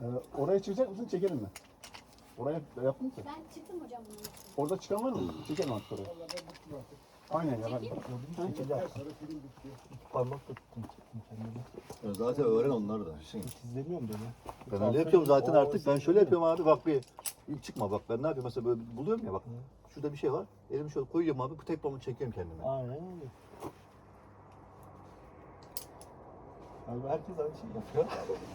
Ee, oraya çıkacak mısın? Çekelim mi? Oraya yaptın mı? sen? Ben çıktım hocam. Orada çıkan var mı? Çekelim artık oraya. Aynen ya. Ben, Çekeceğim. Parmak da tuttum çektim kendimi. Ya zaten öğren onları da. Şimdi İzlemiyorum böyle. ben öyle yapıyorum zaten artık. Ben şöyle yapıyorum abi bak bir ilk çıkma bak ben ne yapıyorum mesela böyle buluyorum ya bak. Şurada bir şey var. Elimi şöyle koyuyorum abi bu tek pamuğu çekiyorum kendime. Aynen öyle. Abi herkes aynı şeyi yapıyor.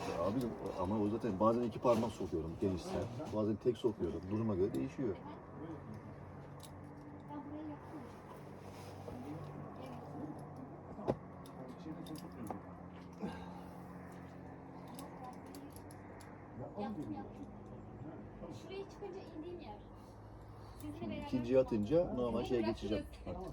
Ya Abi ama o zaten bazen iki parmak sokuyorum genişse. Bazen tek sokuyorum. Duruma göre değişiyor. Yaptım. Yaptım. Şuraya çıkınca indiğim yer. Sizinle beraber İkinciyi atınca normal şeye geçeceğim. Tamam.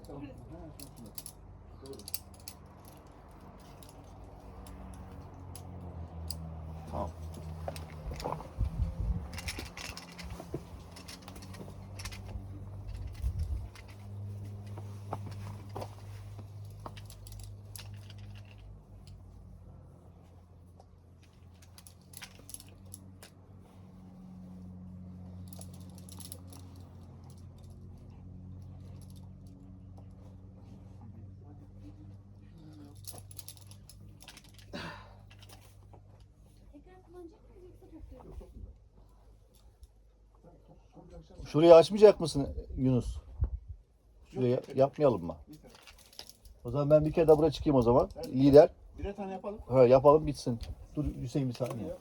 Şurayı açmayacak mısın Yunus? Şurayı yapmayalım mı? O zaman ben bir kere daha buraya çıkayım o zaman. Lider. Birer tane yapalım. Ha, yapalım bitsin. Dur Hüseyin bir saniye.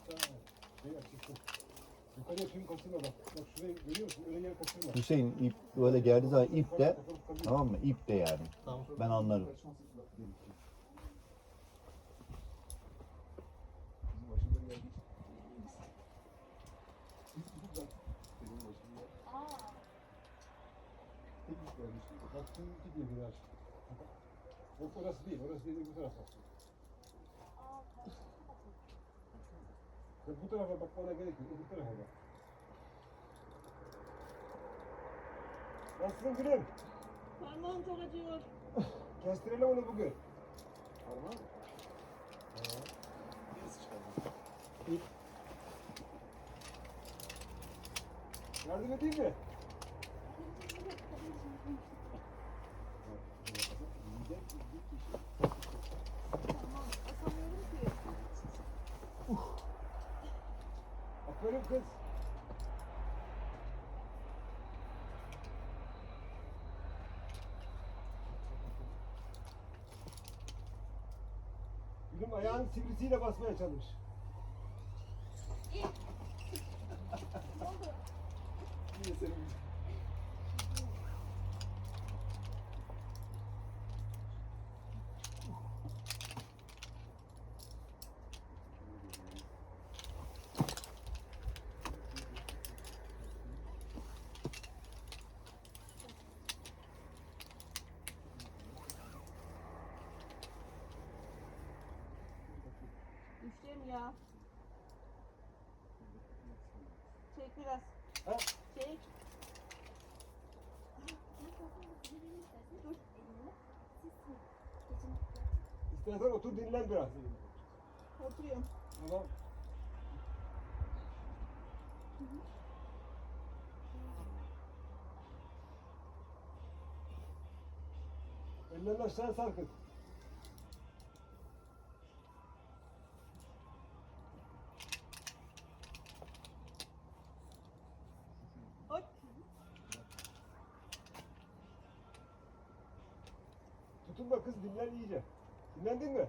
Yukarı yapayım kaçırma bak. Bak şurayı görüyor musun? Öyle yer kaçırma. Hüseyin ip böyle geldiği zaman ip de tamam mı? İp de yani. Ben anlarım. Baktım gidiyor biraz. Yok orası değil. Orası değil. Bu tarafa. Sen bu tarafa bakmana gerek yok. Bu tarafa bak. Nasılsın gülüm? Parmağım çok acıyor. Kestirelim onu bugün. Parmağım. Yardım edeyim mi? Kız. Gülüm ayağın sivrisiyle basmaya çalış. Yine senin. Düşeceğim ya. Çek biraz. Ha? Geçin. İstersen otur dinlen biraz. Oturuyorum. Tamam. Ellerini aşağı sarkıt. Tutunma kız dinlen iyice. Dinlendin mi? Yok.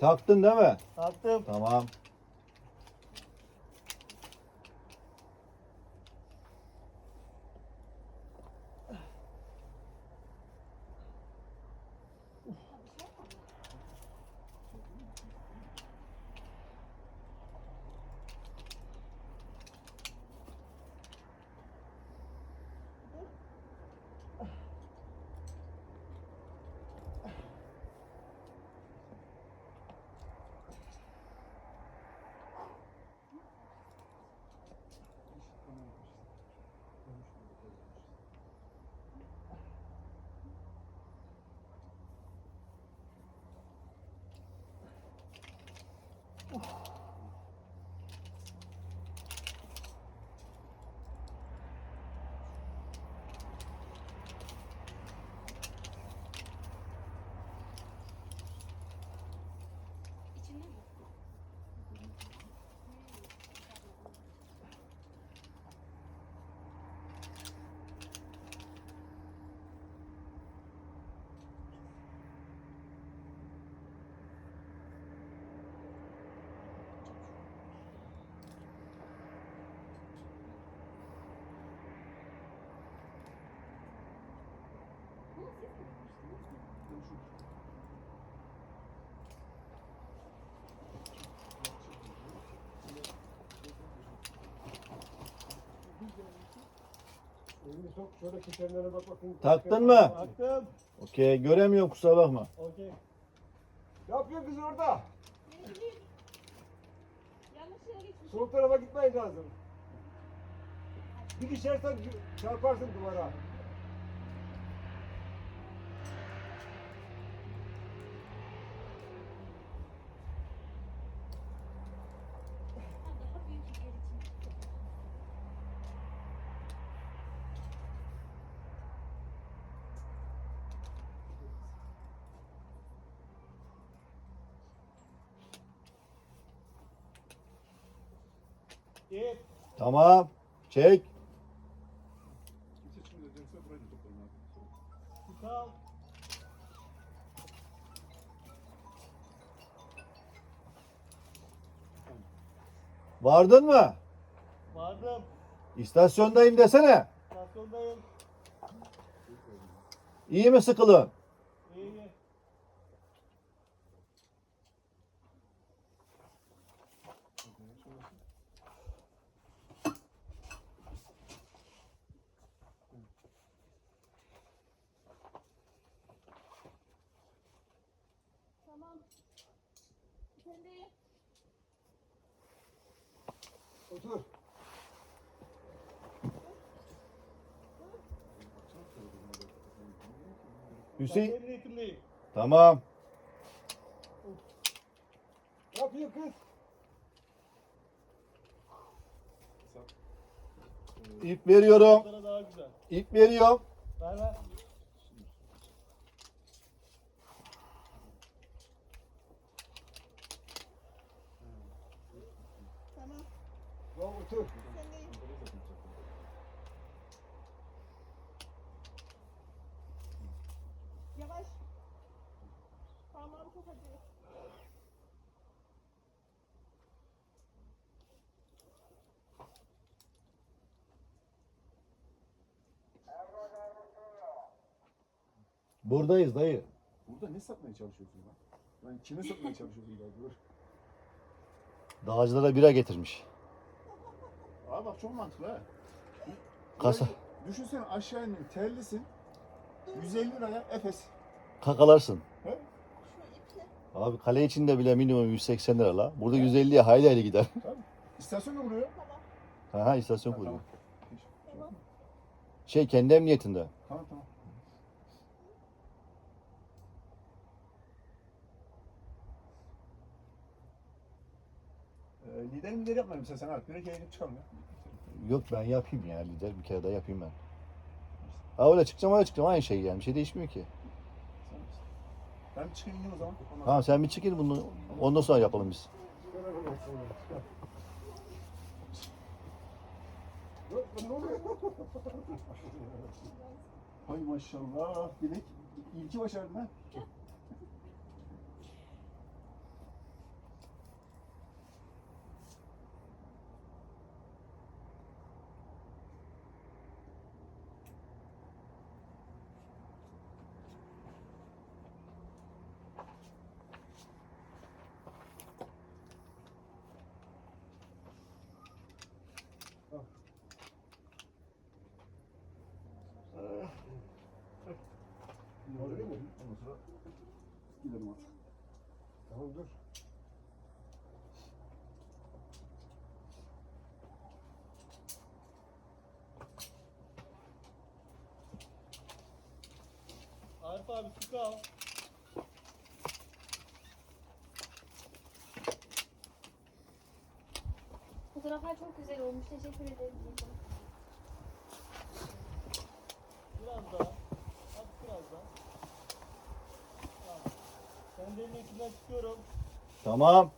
Taktın değil mi? Taktım. Tamam. İçinde mi? Bunu siz mi yapmıştınız? Elini sok bak bakayım. Taktın mı? Taktım. Okey göremiyorum kusura bakma. Okey. Ne yapıyor kız orada? Sol tarafa gitmeyin lazım. Bir düşersen çarparsın duvara. Ha, daha büyük bir yer için. Tamam. Çek. Kal. Vardın mı? Vardım. İstasyondayım desene. Stasyondayım. İyi mi sıkılın? İyi iyi. Tamam. Sen de Otur. Hüseyin. Ben. Tamam. Ne yapıyor kız? İp veriyorum. Sana daha güzel. İp veriyorum. Ver ver. Tamam. Tamam otur. Sendeyim. Yavaş. Parmağım çok acıyor. Buradayız dayı. Burada ne satmaya çalışıyorsun lan? Ben kime satmaya çalışıyorsun ya? Dur. Dağcılara bira getirmiş. Abi bak çok mantıklı ha. Kasa. Düşünsene aşağı indin terlisin. 150 liraya Efes. Kakalarsın. İple. Abi kale içinde bile minimum 180 lira la. Burada 150'ye hayli hayli gider. İstasyon da vuruyor. Tamam. Aha istasyon Ha, kuruyor. Tamam. Şey kendi emniyetinde. Tamam tamam. Lider lider yapma mesela sen artık. Direkt yayınıp çıkalım ya. Yok ben yapayım ya lider bir kere daha yapayım ben. Ha öyle çıkacağım öyle çıkacağım aynı şey yani bir şey değişmiyor ki. Ben bir çıkayım ineyim o zaman. Ondan Tamam sen bir çıkın bunu ondan sonra yapalım biz. Sonra. Hay maşallah. Dilek ilki başardın ha. Gidelim artık. Tamam dur. Arif abi su al. Fotoğraflar çok güzel olmuş. Teşekkür ederim. Biraz daha. Az biraz daha. Tamam. Ben de çıkıyorum. Tamam.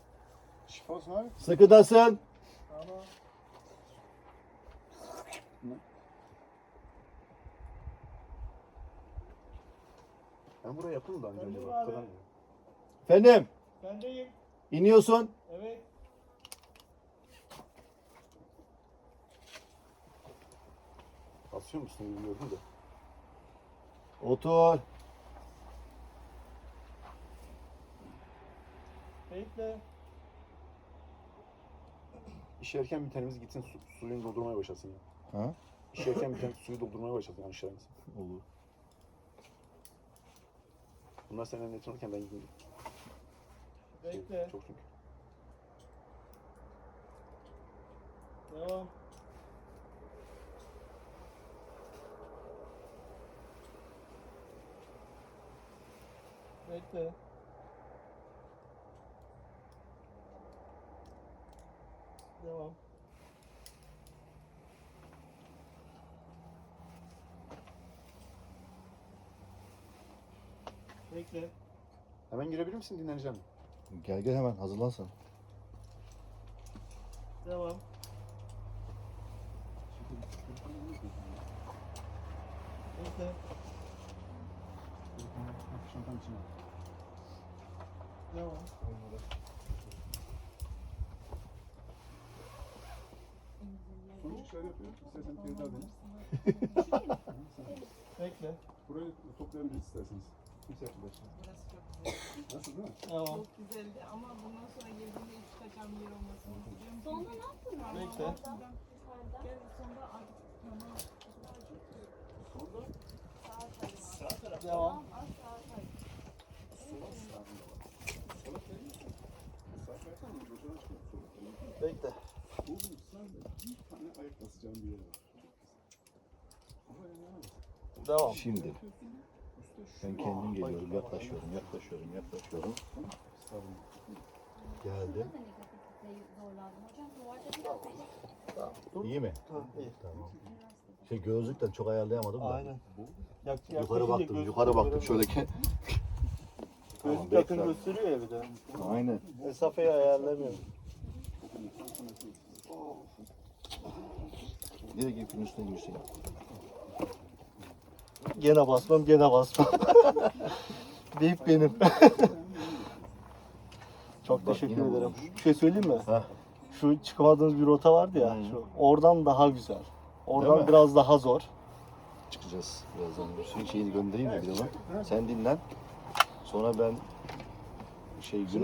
Şifa olsun abi. Sıkıdasın. Tamam. Ben buraya yapıldı daha önce Öndüm acaba. abi. Hatırlamıyorum. Efendim. Sendeyim. iniyorsun. Evet. Basıyor musun bilmiyorum da. Otur. Bekle. İşerken bir tanemiz gitsin su, suyunu doldurmaya başlasın ya. Ha? İşerken bir tane suyu doldurmaya başlasın yani işerimiz. Olur. Bunlar seninle net olurken ben gideyim. Bekle. Çok çünkü. Devam. Bekle. Devam. Bekle. Hemen girebilir misin dinleneceğim. Gel gel hemen hazırlansın. Devam. Bekle. Şampan içine. Son çıkışlar yapıyor. İstersen teyze abi. Bekle. Burayı toplayabiliriz isterseniz. Kimse yapmayacak. Nasıl değil mi? Devam. Çok güzeldi ama bundan sonra girdiğimde hiç kaçan bir yer olmasını istiyorum. Sonra ne yaptın? Bekle. Yukarıda. Gel sonra artık tamam. Devam. Tamam az sağa kay. Bekle. Bir tane ayak basacağım bir var. Devam. Şimdi ben kendim geliyorum, yaklaşıyorum, yaklaşıyorum, yaklaşıyorum. Geldim. İyi mi? Tamam. iyi. Tamam. Şey gözlükten çok ayarlayamadım da. Aynen. Yak, Yukarı baktım, yukarı baktım göz- şöyleki. Gözlük yakın gösteriyor ya bir de. Aynen. Mesafeyi ayarlamıyorum. Nereye gidip üstüne girsin? Gene basmam, gene basmam. Deyip benim. Çok Bak, teşekkür yine ederim. Bir şey söyleyeyim mi? Heh. Şu çıkamadığımız bir rota vardı ya. Hı. Şu, oradan daha güzel. Oradan mi? biraz daha zor. Çıkacağız birazdan. Hüseyin şeyini göndereyim de bir de ona. Sen dinlen. Sonra ben şey gün